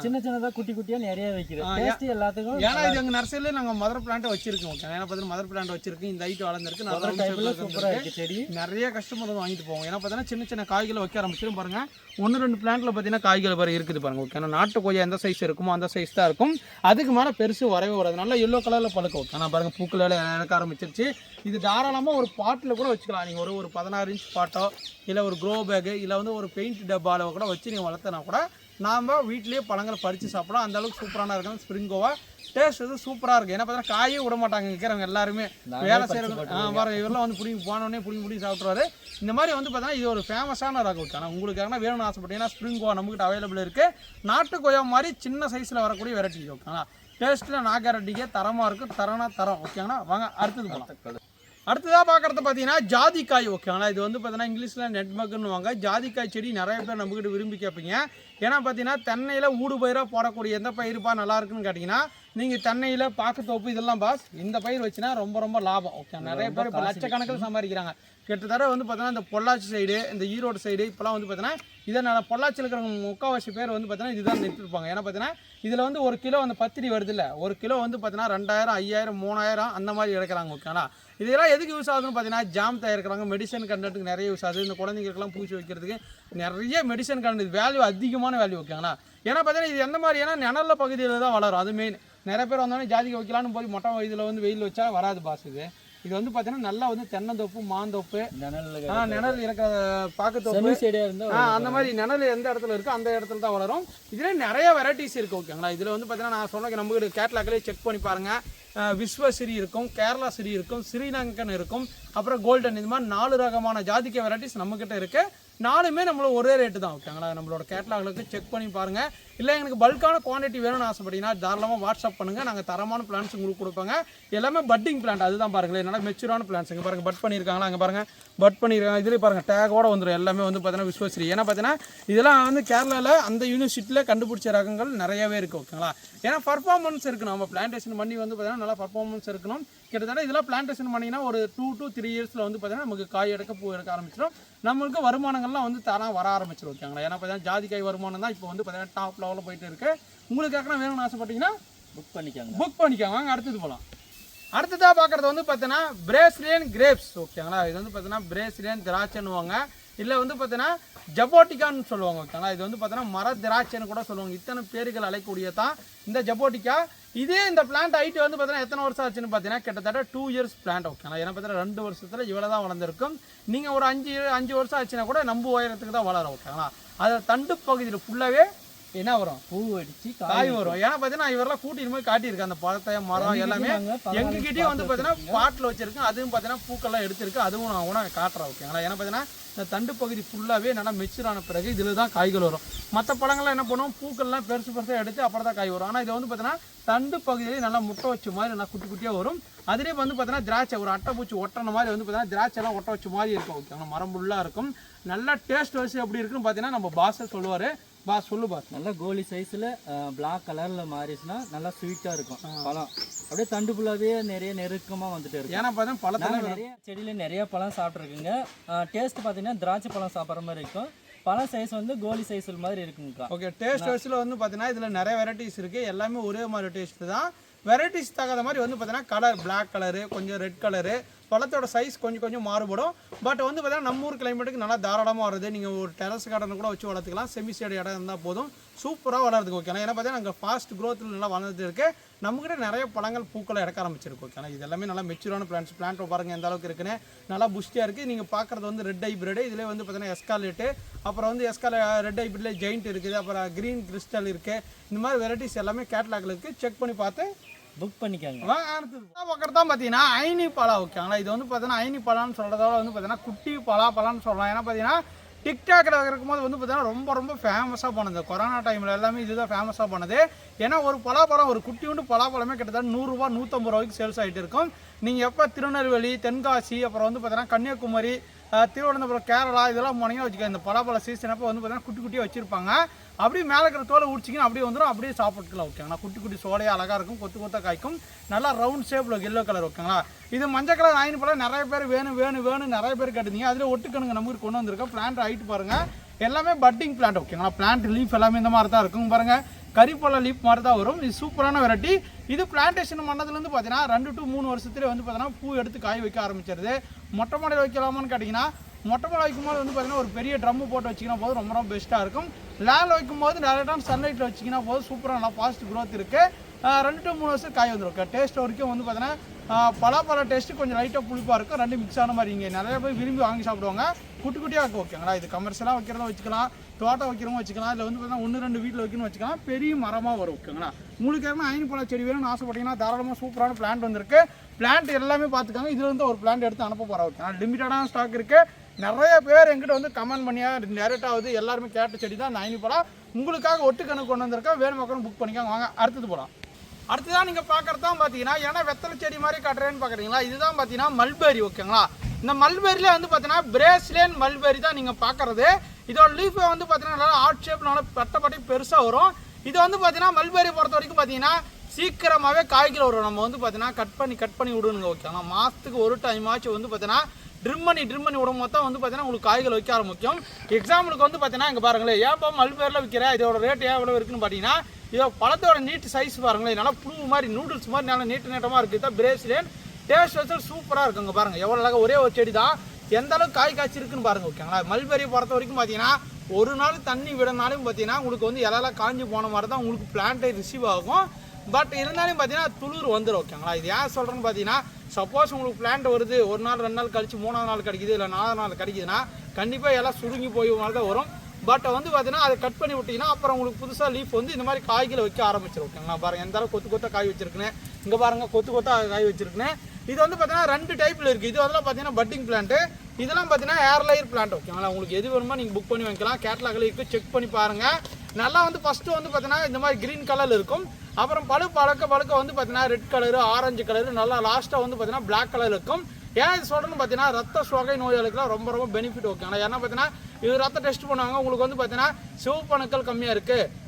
சின்ன சின்னதா குட்டி குட்டியா நிறைய வைக்குது டேஸ்ட் எல்லாத்துக்கும் ஏன்னா இது எங்கள் நர்சரியில் நாங்கள் மதர் பிளான்ட்டை வச்சிருக்கோம் ஓகே ஏன்னா பார்த்தீங்கன்னா மதர் பிளான்ட் வச்சிருக்கு இந்த ஹைட் வளர்ந்துருக்கு நல்லா டைப்ல சூப்பரா இருக்கு செடி. நிறைய கஸ்டமர் வாங்கிட்டு போவோம். ஏன்னா பார்த்தீங்கன்னா சின்ன சின்ன காய்களை வைக்க ஆரம்பிச்சிடும் பாருங்க. ஒன்று ரெண்டு பிளான்ட்ல பார்த்தீங்கன்னா காய்கள் பாரு இருக்குது பாருங்க ஓகே ஏன்னா நாட்டு கொய்யா எந்த சைஸ் இருக்குமோ அந்த சைஸ் தான் இருக்கும். அதுக்கு மேலே பெருசு வரவே வராது. நல்லா எல்லோ கலரில் பழுக்கும் ஓகே ஆனால் பாருங்க பூக்கள் இறக்க ஆரம்பிச்சிருச்சு. இது தாராளமாக ஒரு பாட்டில் கூட வச்சுக்கலாம். நீங்கள் ஒரு ஒரு பதினாறு இன்ச் பாட்டோ இல்லை ஒரு க்ரோ பேக்கு இல்லை வந்து ஒரு பெயிண்ட் டப்பாவில் கூட வச்சு நீங்கள் வளர்த்தனா கூட நாம் வீட்லேயே பழங்களை பறித்து சாப்பிடலாம். அந்த அளவுக்கு சூப்பரான இருக்கும். ஸ்ப்ரிங்கோவா டேஸ்ட் வந்து சூப்பராக இருக்குது ஏன்னா பார்த்தீங்கன்னா காயே விட மாட்டாங்க இருக்கிறவங்க எல்லாருமே. வேலை செய்கிறவங்க பாருங்க இவரெல்லாம் வந்து பிடிங்கி போனோடனே பிடிங்கி பிடிங்கி சாப்பிட்ருவாரு இந்த மாதிரி வந்து பார்த்தீங்கன்னா இது ஒரு ஃபேமஸான ஓகே ஆனால் உங்களுக்கு யாருன்னா வேணும்னு ஆசைப்பட்டீங்கன்னா ஸ்ப்ரிங் கோவா நம்மகிட்ட அவைலபிள் இருக்குது நாட்டு கொய்யா மாதிரி சின்ன சைஸில் வரக்கூடிய வெரைட்டி ஓகேங்களா டேஸ்ட்டில் நாக்காரட்டிக்கே தரமாக இருக்கும். தரனா தரம். ஓகேங்களா வாங்க அடுத்தது போகலாம் அடுத்ததாக பார்க்குறது பார்த்தீங்கன்னா ஜாதிக்காய் ஓகேங்களா இது வந்து பார்த்தீங்கன்னா இங்கிலீஷில் நெட்மக்குன்னு வாங்க ஜாதிக்காய் செடி நிறைய பேர் நம்மக்கிட்ட விரும்பி கேட்பீங்க. ஏன்னா பார்த்தீங்கன்னா தென்னையில் ஊடு பயிராக போடக்கூடிய எந்த பயிருப்பா நல்லா இருக்குன்னு கேட்டிங்கன்னா நீங்கள் தென்னையில் பாக்குத்தோப்பு இதெல்லாம் பாஸ் இந்த பயிர் வச்சுனா ரொம்ப ரொம்ப லாபம். ஓகே நிறைய பேர் இப்போ லட்சக்கணக்கில் சம்பாதிக்கிறாங்க. கிட்டத்தட்ட வந்து பார்த்தீங்கன்னா இந்த பொள்ளாச்சி சைடு இந்த ஈரோடு சைடு இப்போலாம் வந்து பார்த்தீங்கன்னா இதனால் பொள்ளாச்சியில் இருக்கிறவங்க முக்கால்வாசி பேர் வந்து பார்த்தீங்கன்னா இதுதான் நிறுத்திருப்பாங்க. ஏன்னா பார்த்தீங்கன்னா இதில் வந்து ஒரு கிலோ வந்து பத்திரி வருது இல்லை. ஒரு கிலோ வந்து பார்த்தீங்கன்னா ரெண்டாயிரம் ஐயாயிரம் மூணாயிரம் அந்த மாதிரி எடுக்கிறாங்க ஓகேங்களா இதெல்லாம் எதுக்கு யூஸ் ஆகுதுன்னு பார்த்தீங்கன்னா ஜாம் தயாரிக்கிறாங்க மெடிசன் கண்டென்ட்டுக்கு நிறைய யூஸ் ஆகுது. இந்த குழந்தைங்களுக்குலாம் பூச்சி வைக்கிறதுக்கு நிறைய மெடிசன் கண்டென்ட் வேல்யூ அதிகமான வேல்யூ ஓகேங்களா ஏன்னா பார்த்தீங்கன்னா இது எந்த மாதிரியான நிழல்ல பகுதியில் தான் வளரும். அது மெயின் நிறைய பேர் வந்தோடனே ஜாதிக்கு வைக்கலான்னு போய் மொட்டை இதில் வந்து வெயில் வச்சா வராது பாஸ் இது. இது வந்து பார்த்தீங்கன்னா நல்லா வந்து தென்னந்தோப்பு மாந்தோப்பு. ஆ, நிழல் இருக்கிற பாக்குத்தோப்பு. செமி சைடா இருந்தா ஆ அந்த மாதிரி நிழல் எந்த இடத்துல இருக்கோ அந்த இடத்துல தான் வளரும். இதுல நிறைய வெரைட்டிஸ் இருக்கு ஓகேங்களா? இதுல வந்து பார்த்தீங்கன்னா நான் சொன்ன நம்ம கிட்ட கேட்லாக்லேயே செக் பண்ணி பாருங்க. அஹ் விஸ்வசிரி இருக்கும் கேரளா சிரி இருக்கும் ஸ்ரீலங்கன் இருக்கும் அப்புறம் கோல்டன். இது மாதிரி நாலு ரகமான ஜாதிக்க வெரைட்டிஸ் நம்மக்கிட்ட இருக்கு. நாலுமே நம்மள ஒரே ரேட்டு தான் ஓகேங்களா? நம்மளோட கேட்லாக்களுக்கு செக் பண்ணி பாருங்க. இல்லை எனக்கு பல்கான குவான்டிட்டி வேணும்னு ஆசைப்பட்டீங்கன்னா தாராளமாக வாட்ஸ்அப் பண்ணுங்கள் நாங்கள் தரமான பிளான்ஸ் உங்களுக்கு கொடுப்போங்க. எல்லாமே பட்டிங் பிளான்ட் அதுதான் பாருங்களேன் நல்லா மெச்சூரான பிளான்ஸ் இங்கே பாருங்க பட் பண்ணியிருக்காங்களா? அங்கே பாருங்கள் பட் பண்ணியிருக்காங்க. இதுலேயே பாருங்கள் டேகோட வந்துடும் எல்லாமே வந்து பார்த்தீங்கன்னா விஸ்வஸ்ரீ. ஏன்னா பார்த்தீங்கன்னா இதெல்லாம் வந்து கேரளாவில் அந்த யூனிவர்சிட்டியில் கண்டுபிடிச்ச ரகங்கள் நிறையவே இருக்குது ஓகேங்களா ஏன்னா பர்ஃபார்மன்ஸ் இருக்கணும். நம்ம பிளான்டேஷன் பண்ணி வந்து பார்த்தீங்கன்னா நல்லா பர்ஃபார்மன்ஸ் இருக்கணும். கிட்டத்தட்ட இதெல்லாம் பிளான்டேஷன் பண்ணிங்கன்னா ஒரு டூ டூ த்ரீ இயர்ஸில் வந்து பார்த்தீங்கன்னா நமக்கு காய் எடுக்க பூ எடுக்க ஆரம்பிச்சிடும். நம்மளுக்கு வருமானங்கள்லாம் வந்து தானாக வர ஆரம்பிச்சிடும் ஓகேங்களா ஏன்னா பார்த்தீங்கன்னா ஜாதிக்காய் வருமானம் தான் இப்போ வந்து பார்த்தீங்கன்னா டாப் லெவலில் போயிட்டு இருக்கு. உங்களுக்கு யாருன்னா வேணும்னு ஆசைப்பட்டீங்கன்னா புக் பண்ணிக்கோங்க. புக் பண்ணிக்கோங்க. வாங்க அடுத்தது போகலாம் அடுத்ததாக பார்க்குறது வந்து பார்த்தீங்கன்னா பிரேஸ்லியன் கிரேப்ஸ் ஓகேங்களா இது வந்து பார்த்தீங்கன்னா பிரேஸ்லியன் திராட்சைன்னுவாங்க. இல்லை வந்து பார்த்தீங்கன்னா ஜபோட்டிக்கான்னு சொல்லுவாங்க ஓகேங்களா இது வந்து பார்த்தீங்கன்னா மர திராட்சைன்னு கூட சொல்லுவாங்க. இத்தனை பேர்கள் அழைக்கக்கூடிய தான் இந்த ஜபோட்டிக்கா இதே இந்த பிளான்ட் ஹைட் வந்து பார்த்தீங்கன்னா எத்தனை வருஷம் ஆச்சுன்னு பார்த்தீங்கன்னா கிட்டத்தட்ட டூ இயர்ஸ் பிளான்ட் ஓகேங்களா ஏன்னா பார்த்தீங்கன்னா ரெண்டு வருஷத்தில் இவ்வளோ தான் வளர்ந்துருக்கும். நீங்கள் ஒரு அஞ்சு அஞ்சு வருஷம் ஆச்சுன்னா கூட நம்ப உயரத்துக்கு தான் வளரும் ஓகேங்களா அதில் தண்டு பகுதியில் ஃபுல்லாகவே என்ன வரும்? பூ அடிச்சு காய் வரும். ஏன்னா பார்த்தீங்கன்னா இவரெல்லாம் கூட்டிட்டு போய் காட்டியிருக்கேன் அந்த பழத்தை மரம் எல்லாமே எங்ககிட்டயும் வந்து பார்த்தீங்கன்னா பாட்டில் வச்சிருக்கேன் அதுவும் பார்த்தீங்கன்னா பூக்கள்லாம் எடுத்திருக்கு. அதுவும் நான் கூட காட்டுறேன் ஓகேங்களா ஏன்னா பார்த்தீங்கன்னா இந்த தண்டு பகுதி ஃபுல்லாகவே நல்லா மெச்சூர் ஆன பிறகு இதில் தான் காய்கள் வரும். மற்ற பழங்கள்லாம் என்ன பண்ணுவோம்? பூக்கள்லாம் பெருசு பெருசாக எடுத்து அப்புறம் தான் காய் வரும். ஆனால் இது வந்து பார்த்தீங்கன்னா தண்டு பகுதியிலே நல்லா முட்டை வச்ச மாதிரி நல்லா குட்டி குட்டியாக வரும். அதுலேயே வந்து பார்த்தீங்கன்னா திராட்சை ஒரு அட்டைப்பூச்சி ஒட்டுற மாதிரி வந்து பார்த்தீங்கன்னா திராட்சைலாம் ஒட்ட வச்ச மாதிரி இருக்கும் ஓகேங்களா மரம் ஃபுல்லாக இருக்கும். நல்லா டேஸ்ட் வச்சு எப்படி இருக்குன்னு பார்த்தீங்கன்னா நம்ம பாஸை சொல்லுவார் பாஸ் சொல்லு பாஸ் நல்லா கோலி சைஸ்ல பிளாக் கலர்ல மாறிச்சுன்னா நல்லா ஸ்வீட்டா இருக்கும். பழம். அப்படியே தண்டு ஃபுல்லாவே நிறைய நெருக்கமா வந்துட்டு இருக்கு. ஏன்னா பார்த்தீங்கன்னா பழத்தில் நிறைய செடியில நிறைய பழம் சாப்பிட்ருக்குங்க டேஸ்ட் பார்த்தீங்கன்னா திராட்சை பழம் சாப்பிட்ற மாதிரி இருக்கும். பழம் சைஸ் வந்து கோலி சைஸ் மாதிரி இருக்குங்கக்கா. ஓகே டேஸ்ட் வைஸில் வந்து பார்த்தீங்கன்னா இதில் நிறைய வெரைட்டிஸ் இருக்குது எல்லாமே ஒரே மாதிரி டேஸ்ட் தான். வெரைட்டிஸ் தகுந்த மாதிரி வந்து பார்த்தீங்கன்னா கலர் Black கலரு கொஞ்சம் ரெட் கலரு பழத்தோட சைஸ் கொஞ்சம் கொஞ்சம் மாறுபடும். பட் வந்து பார்த்தீங்கன்னா நம்ம ஊர் கிளைமேட்டுக்கு நல்லா தாராளமாக வருது. நீங்கள் ஒரு டெரஸ் கார்டன் கூட வச்சு வளர்த்துக்கலாம். செமி சைடு இடம் இருந்தால் போதும். சூப்பராக வளர்றதுக்கு ஓகேனா ஏன்னா பார்த்தீங்கன்னா நாங்கள் ஃபாஸ்ட் க்ரோத்தில் நல்லா வளர்ந்துட்டு இருக்கு. நம்மகிட்ட நிறைய பழங்கள் பூக்களை இடக்க ஆரம்பிச்சிருக்கு ஓகேனா இது எல்லாமே நல்லா மெச்சூரான பிளான்ஸ் பிளான்ட்டை பாருங்கள் எந்த அளவுக்கு இருக்குன்னு. நல்லா புஷ்டியாக இருக்குது நீங்கள் பார்க்குறது வந்து ரெட் ஹைப்ரிடு இதில் வந்து பார்த்தீங்கன்னா எஸ்காலேட்டு அப்புறம் வந்து எஸ்கால ரெட் ஹைப்ரிட்ல ஜெயிண்ட் இருக்குது. அப்புறம் க்ரீன் கிறிஸ்டல் இருக்குது இந்த மாதிரி வெரைட்டிஸ் எல்லாமே கேட்லாக்ல இருக்குது செக் பண்ணி பார்த்து புக் பண்ணிக்கோங்க வாங்க தான் பார்த்தீங்கன்னா ஐனி பழா ஓகேங்களா இது வந்து பார்த்தீங்கன்னா ஐனி பழம்னு சொல்கிறதால வந்து பார்த்தீங்கன்னா குட்டி பலா பழான்னு சொல்லலாம். ஏன்னா பார்த்தீங்கன்னா டிக்டாக்ல இருக்கும்போது வந்து பார்த்தீங்கன்னா ரொம்ப ரொம்ப ஃபேமஸாக போனது கொரோனா டைமில் எல்லாமே இதுதான் ஃபேமஸாக போனது ஏன்னா ஒரு பலாப்பழம் ஒரு குட்டியுண்டு பலாப்பழமே கிட்டத்தட்ட நூறுரூவா நூற்றம்பது ரூபாய்க்கு சேல்ஸ் ஆகிட்டு இருக்கும். நீங்கள் எப்போ திருநெல்வேலி தென்காசி அப்புறம் வந்து பார்த்தீங்கன்னா கன்னியாகுமரி திருவனந்தபுரம் கேரளா இதெல்லாம் போனீங்கன்னா வச்சுக்கோங்க இந்த பலாப்பழ சீசன் அப்போ வந்து பார்த்தீங்கன்னா குட்டி குட்டியாக வச்சுருப்பாங்க. அப்படியே மேலே இருக்கிற தோலை உடிச்சிங்கன்னா அப்படியே வந்துடும் அப்படியே சாப்பிட்டுக்கலாம் ஓகேங்களா குட்டி குட்டி சோலையாக அழகாக இருக்கும் கொத்து கொத்தாக காய்க்கும். நல்லா ரவுண்ட் ஷேப்பில் எல்லோ கலர் ஓகேங்களா இது மஞ்சள் கலர் ஆயின் போல நிறைய பேர் வேணும் வேணும் வேணும் நிறைய பேர் கேட்டுருந்தீங்க. அதில் ஒட்டுக்கணுங்க நமக்கு கொண்டு வந்திருக்கோம் பிளான்ட் ஹைட் பாருங்கள் எல்லாமே பட்டிங் பிளான்ட் ஓகேங்களா பிளான்ட் லீஃப் எல்லாமே இந்த மாதிரி தான் இருக்கும் பாருங்கள் கறிப்பழ லீப் மாதிரி தான் வரும். இது சூப்பரான வெரைட்டி இது பிளான்டேஷன் பண்ணதுலேருந்து பார்த்தீங்கன்னா ரெண்டு டு மூணு வருஷத்துலேயே வந்து பார்த்தீங்கன்னா பூ எடுத்து காய் வைக்க ஆரம்பிச்சிருது. மொட்டை மாடியில் வைக்கலாமான்னு கேட்டிங்கன்னா மொட்டை மாடி வைக்கும்போது வந்து பார்த்தீங்கன்னா ஒரு பெரிய ட்ரம்மு போட்டு வச்சிங்கன்னா போதும். ரொம்ப ரொம்ப பெஸ்ட்டாக இருக்கும். லேண்ட் வைக்கும்போது டேரெக்டான சன்லைட்டில் வச்சிங்கன்னா போது சூப்பராக நல்லா ஃபாஸ்ட் க்ரோத் இருக்குது ரெண்டு டு மூணு வருஷம் காய் வந்துடும் டேஸ்ட் வரைக்கும் வந்து பார்த்தீங்கன்னா பலாப்பழ டேஸ்ட்டு கொஞ்சம் லைட்டாக புளிப்பாக இருக்கும். ரெண்டு மிக்ஸ் ஆன மாதிரி இங்கே. நிறைய பேர் விரும்பி வாங்கி சாப்பிடுவாங்க. குட்டி குட்டியாக ஓகேங்களா இது கமர்ஷியலாக வைக்கிறதா வச்சுக்கலாம். தோட்டம் வைக்கிறவங்க வச்சுக்கலாம். இல்லை வந்து பார்த்தீங்கன்னா ஒன்று ரெண்டு வீட்டில் வைக்கணும் வச்சுக்கலாம். பெரிய மரமாக வரும். ஓகேங்களா உங்களுக்கு யாருன்னா ஐனி செடி வேணும்னு ஆசைப்பட்டீங்கன்னா தாராளமாக சூப்பரான பிளான்ட் வந்திருக்கு. பிளான்ட் எல்லாமே பார்த்துக்காங்க. இதில் வந்து ஒரு பிளான்ட் எடுத்து அனுப்ப போகிறோம் ஓகேங்களா லிமிட்டடான ஸ்டாக் இருக்குது நிறைய பேர் எங்கிட்ட வந்து கமெண்ட் பண்ணியா டேரெக்டாக வந்து எல்லாருமே கேட்ட செடி தான் இந்த ஐனி பழம். உங்களுக்காக ஒட்டு கணக்கு கொண்டு வந்திருக்கேன். வேணும் மக்களும் புக் பண்ணிக்காங்க. வாங்க அடுத்தது போகலாம் அடுத்ததான் நீங்கள் பார்க்குறது தான் பார்த்தீங்கன்னா ஏன்னா வெத்தலை செடி மாதிரி காட்டுறேன்னு பார்க்குறீங்களா இதுதான் பார்த்தீங்கன்னா மல்பெரி ஓகேங்களா? இந்த மல்பெரியில் வந்து பார்த்தீங்கன்னா பிரேஸ்லேன் மல்பெரி தான் நீங்கள் பார்க்குறது. இதோட லீஃபை வந்து பார்த்தீங்கன்னா நல்லா ஆர்ட் ஷேப் நல்லா பட்டப்பட்டி பெருசாக வரும். இது வந்து பார்த்தீங்கன்னா மல்பெரி பொறுத்த வரைக்கும் பார்த்தீங்கன்னா சீக்கிரமாகவே காய்கள் வரும். நம்ம வந்து பார்த்தீங்கன்னா கட் பண்ணி கட் பண்ணி விடுங்க ஓகேங்களா? மாதத்துக்கு ஒரு டைம் ஆச்சு வந்து பார்த்தீங்கன்னா ட்ரிம் பண்ணி ட்ரிம் பண்ணி விடும் மொத்தம் வந்து பார்த்தீங்கன்னா உங்களுக்கு காய்கள் வைக்க ஆரம்பிக்கும். எக்ஸாம்பிளுக்கு வந்து பார்த்தீங்கன்னா இங்கே பாருங்களேன். ஏன்ப்பா மல்பேரில் விற்கிற இதோட ரேட் ஏன் எவ்வளோ இருக்குன்னு பார்த்தீங்கன்னா இதோ பழத்தோட நீட்டு சைஸ் பாருங்களேன். நல்லா புழு மாதிரி நூடுல்ஸ் மாதிரி நல்லா நீட்டு நீட்டமாக இருக்குது தான் பிரேஸ்லேன் டேஸ்ட் வச்சு சூப்பராக இருக்குங்க பாருங்கள் எவ்வளோ அழகா ஒரே ஒரு செடி தான் எந்த அளவுக்கு காய் காய்ச்சிருக்குன்னு பாருங்கள் ஓகேங்களா மல்பெரியை பொறுத்த வரைக்கும் பார்த்தீங்கன்னா ஒரு நாள் தண்ணி விடனாலும் பார்த்தீங்கன்னா உங்களுக்கு வந்து இலையெல்லாம் காஞ்சி போன மாதிரி தான் உங்களுக்கு பிளான்ட்டை ரிசீவ் ஆகும். பட் இருந்தாலும் பார்த்தீங்கன்னா துளிர் வந்துடும் ஓகேங்களா இது ஏன் சொல்கிறேன்னு பார்த்தீங்கன்னா சப்போஸ் உங்களுக்கு பிளான்ட் வருது ஒரு நாள் ரெண்டு நாள் கழிச்சு மூணாவது நாள் கிடைக்குது இல்லை நாலாவது நாள் கிடைக்குதுன்னா கண்டிப்பாக எல்லாம் சுருங்கி போய் மாதிரி தான் வரும். பட் வந்து பார்த்தீங்கன்னா அதை கட் பண்ணி விட்டிங்கன்னா அப்புறம் உங்களுக்கு புதுசாக லீஃப் வந்து இந்த மாதிரி காய்களை வைக்க ஆரம்பிச்சிடும் ஓகேங்களா? பாருங்கள் எந்த அளவுக்கு கொத்து கொத்தா காய் வச்சிருக்கேன் இங்கே பாருங்கள் கொத்து கொத்தாக காய் வச்சிருக்கேன் இது வந்து பார்த்தீங்கன்னா ரெண்டு டைப்பில் இருக்குது இது வந்து பார்த்தீங்கன்னா பட்டிங் பிளான்ட்டு இதெல்லாம் பார்த்தீங்கன்னா ஏர்லையர் பிளான்ட் ஓகேங்களா? உங்களுக்கு எது வேணுமோ நீங்கள் புக் பண்ணி வாங்கிக்கலாம். கேட்லாக்ல இருக்குது செக் பண்ணி பாருங்கள் நல்லா வந்து ஃபஸ்ட்டு வந்து பார்த்தீங்கன்னா இந்த மாதிரி க்ரீன் கலரில் இருக்கும். அப்புறம் பழு பழக்க பழக்க வந்து பார்த்தீங்கன்னா ரெட் கலரு ஆரஞ்சு கலரு நல்லா லாஸ்ட்டாக வந்து பார்த்தீங்கன்னா பிளாக் கலர் இருக்கும். ஏன் இது சொல்கிறேன்னு பார்த்தீங்கன்னா ரத்த சுகை நோயாளிக்கெல்லாம் ரொம்ப ரொம்ப பெனிஃபிட் ஓகே ஆனால் என்ன பார்த்தீங்கன்னா இது ரத்த டெஸ்ட் பண்ணுவாங்க. உங்களுக்கு வந்து பார்த்தீங்கன்னா சிவப்பு அணுக்கள் கம்மியாக இருக்குது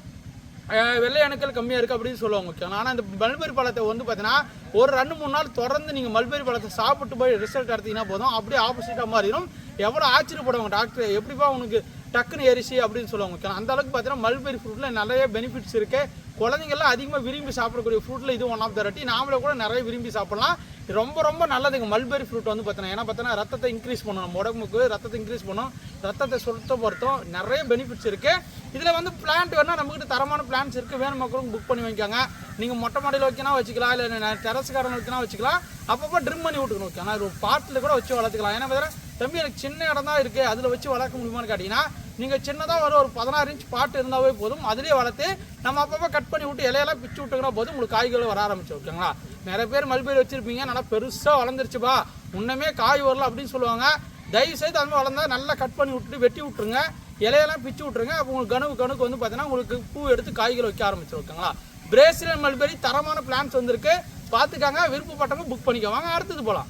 வெள்ளை அணுக்கள் கம்மியாக இருக்குது அப்படின்னு சொல்லுவாங்க ஓகே ஆனால் இந்த மல்பெரி பழத்தை வந்து பார்த்தீங்கன்னா ஒரு ரெண்டு மூணு நாள் தொடர்ந்து நீங்கள் மல்பெரி பழத்தை சாப்பிட்டு போய் ரிசல்ட் எடுத்தீங்கன்னா போதும். அப்படியே ஆப்போசிட்டாக மாறிடும். எவ்வளோ ஆச்சரியப்படுவாங்க டாக்டர். எப்படிப்பா உனக்கு டக்குன்னு எரிசி அப்படின்னு சொல்லுவாங்க. ஓகேங்களா அந்த அளவுக்கு பார்த்தீங்கன்னா மல்பெரி ஃப்ரூட்டில் நிறைய பெனிஃபிட்ஸ் இருக்குது குழந்தைங்கள்லாம் அதிகமாக விரும்பி சாப்பிடக்கூடிய ஃப்ரூட்டில் இது ஒன் ஆஃப் த ரெட்டி நாமளே கூட நிறைய விரும்பி சாப்பிடலாம். ரொம்ப ரொம்ப நல்லதுங்க மல்பெரி ஃப்ரூட் வந்து பார்த்தீங்கன்னா ஏன்னா பார்த்தீங்கன்னா ரத்தத்தை இன்க்ரீஸ் பண்ணும். நம்ம உடம்புக்கு ரத்தத்தை இன்க்ரீஸ் பண்ணும். ரத்தத்தை சுத்தப்படுத்தும். நிறைய பெனிஃபிட்ஸ் இருக்குது இதில் வந்து பிளான்ட் வேணால் நம்மகிட்ட தரமான பிளான்ஸ் இருக்குது வேணும் மக்களும் புக் பண்ணி வைக்காங்க. நீங்கள் மொட்டை மாடியில் வைக்கணும் வச்சுக்கலாம். இல்லை டெரஸ் கார்டன் வைக்கணும் வச்சுக்கலாம். அப்பப்போ ட்ரிம் பண்ணி விட்டுக்கணும். ஓகே ஆனால் ஒரு பாட்டில் கூட வச்சு வளர்த்துக்கலாம். ஏன்னா பார்த்தீங்கன்னா தம்பி எனக்கு சின்ன இடம் தான் இருக்குது அதில் வச்சு வளர்க்க முடியுமான்னு கேட்டிங்கன்னா நீங்கள் சின்னதாக ஒரு ஒரு பதினாறு இன்ச் பாட்டு இருந்தாவே போதும். அதுலேயே வளர்த்து நம்ம அப்பப்போ கட் பண்ணி விட்டு இலையெல்லாம் பிச்சு விட்டுக்கினா போதும் உங்களுக்கு காய்கள் வர ஆரம்பிச்சு ஓகேங்களா நிறைய பேர் மல்பேரி வச்சுருப்பீங்க. நல்லா பெருசாக வளர்ந்துருச்சுப்பா இன்னுமே காய் வரல அப்படின்னு சொல்லுவாங்க. தயவு செய்து அந்த மாதிரி வளர்ந்தா நல்லா கட் பண்ணி விட்டுட்டு வெட்டி விட்டுருங்க. இலையெல்லாம் பிச்சு விட்டுருங்க. அப்போ உங்களுக்கு கனவு கணுக்கு வந்து பார்த்தீங்கன்னா உங்களுக்கு பூ எடுத்து காய்கள் வைக்க ஆரம்பிச்சு ஓகேங்களா பிரேசிலியன் மல்பெரி தரமான பிளான்ஸ் வந்திருக்கு. பார்த்துக்காங்க விருப்பப்பட்டவங்க புக் பண்ணிக்கோங்க. அடுத்தது போகலாம்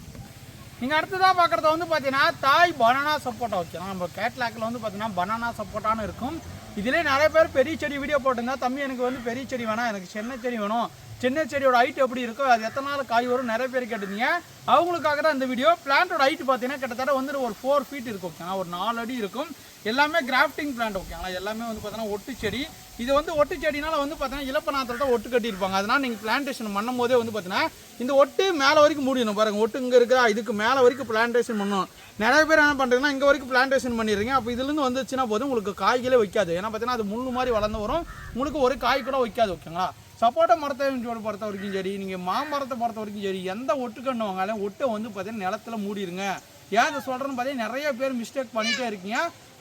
நீங்கள் அடுத்ததாக பார்க்குறது வந்து பார்த்தீங்கன்னா தாய் பனானா சப்போட்டா ஓகே நம்ம கேட்லாக்கில் வந்து பார்த்தீங்கன்னா பனானா சப்போட்டான்னு இருக்கும். இதிலே நிறைய பேர் பெரிய செடி வீடியோ போட்டிருந்தா தம்பி எனக்கு வந்து பெரிய செடி வேணாம். எனக்கு சின்ன செடி வேணும். சின்ன செடியோட ஹைட் எப்படி இருக்கோ அது எத்தனை நாள் காய் வரும்? நிறைய பேர் கேட்டிருந்தீங்க. அவங்களுக்காக தான் இந்த வீடியோ பிளான்ட்டோட ஹைட் பார்த்தீங்கன்னா கிட்டத்தட்ட வந்து ஒரு ஃபோர் ஃபீட் இருக்கும் ஓகேங்களா ஒரு நாலு அடி இருக்கும். எல்லாமே கிராஃப்டிங் பிளான்ட் ஓகேங்களா எல்லாமே வந்து பார்த்தீங்கன்னா ஒட்டு செடி. இது வந்து ஒட்டு செடினால வந்து பார்த்தீங்கன்னா இலப்பநாத்தில் தான் ஒட்டு கட்டியிருப்பாங்க. அதனால் நீங்கள் பிளான்டேஷன் பண்ணும் போதே வந்து பார்த்தீங்கன்னா இந்த ஒட்டு மேலே வரைக்கும் மூடிடணும். பாருங்கள் ஒட்டு இங்கே இருக்கிற இதுக்கு மேலே வரைக்கும் பிளான்டேஷன் பண்ணணும். நிறைய பேர் என்ன பண்ணுறீங்கன்னா இங்கே வரைக்கும் பிளான்டேஷன் பண்ணிடுறீங்க. அப்போ இதுலேருந்து வந்துச்சுன்னா போதும் உங்களுக்கு காய்களே வைக்காது. ஏன்னா பார்த்தீங்கன்னா அது முள்ளு மாதிரி வளர்ந்து வரும். உங்களுக்கு ஒரு காய் கூட வைக்காது ஓகேங்களா? சப்போட்டா மரத்தை பொறுத்த வரைக்கும் சரி நீங்கள் மாமரத்தை பொறுத்த வரைக்கும் சரி எந்த ஒட்டுக்கண்ணு வாங்காலும் ஒட்டை வந்து பார்த்தீங்கன்னா நிலத்துல மூடிடுங்க ஏன் அதை சொல்கிறேன்னு பார்த்தீங்கன்னா நிறைய பேர் மிஸ்டேக் பண்ணிகிட்டே இருக்கீங்க.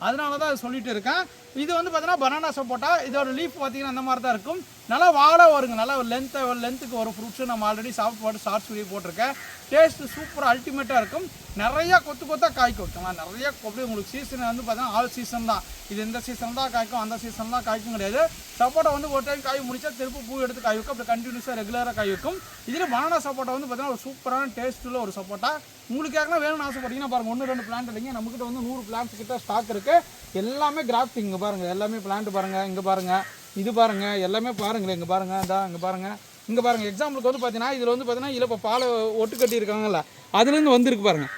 அதனால தான் சொல்லிட்டு இருக்கேன். இது வந்து பார்த்தீங்கன்னா பனானா சப்போட்டா. இதோட லீஃப் பார்த்தீங்கன்னா அந்த மாதிரி தான் இருக்கும். நல்லா வாழ வருங்க. நல்லா லென்த்தை லென்த்துக்கு ஒரு ஃப்ரூட்ஸு நம்ம ஆல்ரெடி சாப்பிட்டு போட்டு ஷார்ட்ஸ் வீடியோ போட்டிருக்கேன். டேஸ்ட்டு சூப்பராக அல்டிமேட்டாக இருக்கும். நிறையா கொத்து கொத்தாக காய்க்கும் ஓகேங்களா நிறைய அப்படியே உங்களுக்கு சீசன் வந்து பார்த்தீங்கன்னா ஆல் சீசன் தான். இது இந்த சீசன் தான் காய்க்கும் அந்த சீசன் தான் காய்க்கும் கிடையாது. சப்போட்டா வந்து ஒரு டைம் காய் முடிச்சா திருப்பி பூ எடுத்து காய் வைக்கும். அப்படி கண்டினியூஸாக ரெகுலராக காய் வைக்கும். இதில் பனானா சப்போட்டா வந்து பார்த்தீங்கன்னா ஒரு சூப்பரான டேஸ்ட்டில் ஒரு சப்போட்டா உங்களுக்கு யாருன்னா வேணும்னு ஆசைப்பட்டீங்கன்னா பாருங்க. ஒன்று ரெண்டு பிளான்ட் இல்லைங்க. நம்மக்கிட்ட வந்து நூறு பிளான்ட்ஸ் கிட்ட ஸ்டாக் இருக்குது எல்லாமே கிராஃப்டிங் இங்கே பாருங்கள் எல்லாமே பிளான்ட் பாருங்கள் இங்கே பாருங்கள் இது பாருங்க எல்லாமே பாருங்களேன். இங்கே பாருங்க இந்தா இங்கே பாருங்க. இங்கே பாருங்க எக்ஸாம்பிளுக்கு வந்து பார்த்தீங்கன்னா இதில் வந்து பார்த்தீங்கன்னா இலப்பை பாலை ஒட்டு கட்டி இருக்காங்கல்ல அதுலேருந்து வந்திருக்கு பாருங்க.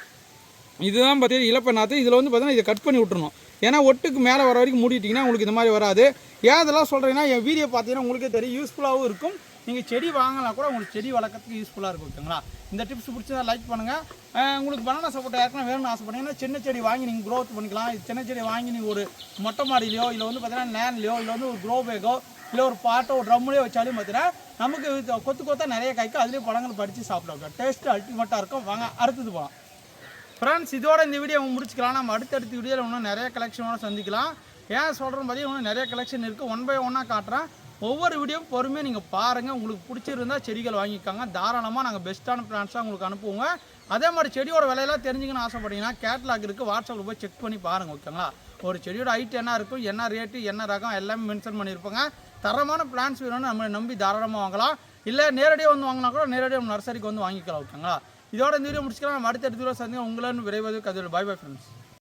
இதுதான் பார்த்தீங்கன்னா இலப்பை நாற்று இதில் வந்து பார்த்தீங்கன்னா இதை கட் பண்ணி விட்டுறணும். ஏன்னா ஒட்டுக்கு மேலே வர வரைக்கும் மூடிட்டிங்கன்னா உங்களுக்கு இந்த மாதிரி வராது. ஏன் இதெல்லாம் சொல்கிறீங்கன்னா என் வீடியோ பார்த்தீங்கன்னா உங்களுக்கே தெரியும். யூஸ்ஃபுல்லாகவும் இருக்கும். நீங்கள் செடி வாங்கினா கூட உங்களுக்கு செடி வளர்க்குறதுக்கு யூஸ்ஃபுல்லாக இருக்கும் ஓகேங்களா? இந்த டிப்ஸ் பிடிச்சதா லைக் பண்ணுங்கள் உங்களுக்கு பனானா சப்போட்டா ஏற்கனவே வேணும்னு ஆசைப்பட்டீங்கன்னா சின்ன செடி வாங்கி நீங்கள் க்ரோத் பண்ணிக்கலாம். இது சின்ன செடி வாங்கி நீங்கள் ஒரு மொட்டை மாடியிலையோ இல்லை வந்து பார்த்தீங்கன்னா நேன்லையோ இல்லை வந்து ஒரு க்ரோ பேக்கோ இல்லை ஒரு பாட்டோ ஒரு ட்ரம்லேயோ வச்சாலும் பார்த்தீங்கன்னா நமக்கு இது கொத்து கொத்தா நிறைய காய்க்கும். அதுலேயும் பழங்கள் படித்து சாப்பிடுவோம் டேஸ்ட்டு அல்டிமேட்டாக இருக்கும். வாங்க அடுத்தது போகலாம் ஃப்ரெண்ட்ஸ் இதோட இந்த வீடியோ முடிச்சுக்கலாம். நம்ம அடுத்தடுத்த வீடியோவில் இன்னும் நிறைய கலெக்ஷனோட சந்திக்கலாம். ஏன் சொல்கிறேன்னு பார்த்தீங்கன்னா இன்னும் நிறைய கலெக்ஷன் இருக்குது ஒன் பை ஒன்னாக காட்டுறேன். ஒவ்வொரு வீடியோவும் பொறுமையாக நீங்கள் பாருங்கள் உங்களுக்கு பிடிச்சிருந்தா செடிகள் வாங்கிக்கோங்க. தாராளமாக நாங்கள் பெஸ்ட்டான பிளான்ஸாக உங்களுக்கு அனுப்புவோங்க. அதே மாதிரி செடியோட விலையெல்லாம் தெரிஞ்சுக்கணும்னு ஆசைப்பட்டீங்கன்னா கேட்லாக் இருக்குது வாட்ஸ்அப்பில் போய் செக் பண்ணி பாருங்கள் ஓகேங்களா ஒரு செடியோட ஹைட் என்ன இருக்கும் என்ன ரேட்டு என்ன ரகம் எல்லாமே மென்ஷன் பண்ணியிருப்பாங்க. தரமான பிளான்ஸ் வேணும்னு நம்மளை நம்பி தாராளமாக வாங்கலாம். இல்லை நேரடியாக வந்து வாங்கினா கூட நேரடியாக நம்ம நர்சரிக்கு வந்து வாங்கிக்கலாம் ஓகேங்களா இதோட இந்த வீடியோ முடிச்சுக்கலாம். நம்ம அடுத்த வீடியோ சந்திங்க உங்களை விரைவது கதில் பாய் பாய் ஃப்ரெண்ட்ஸ்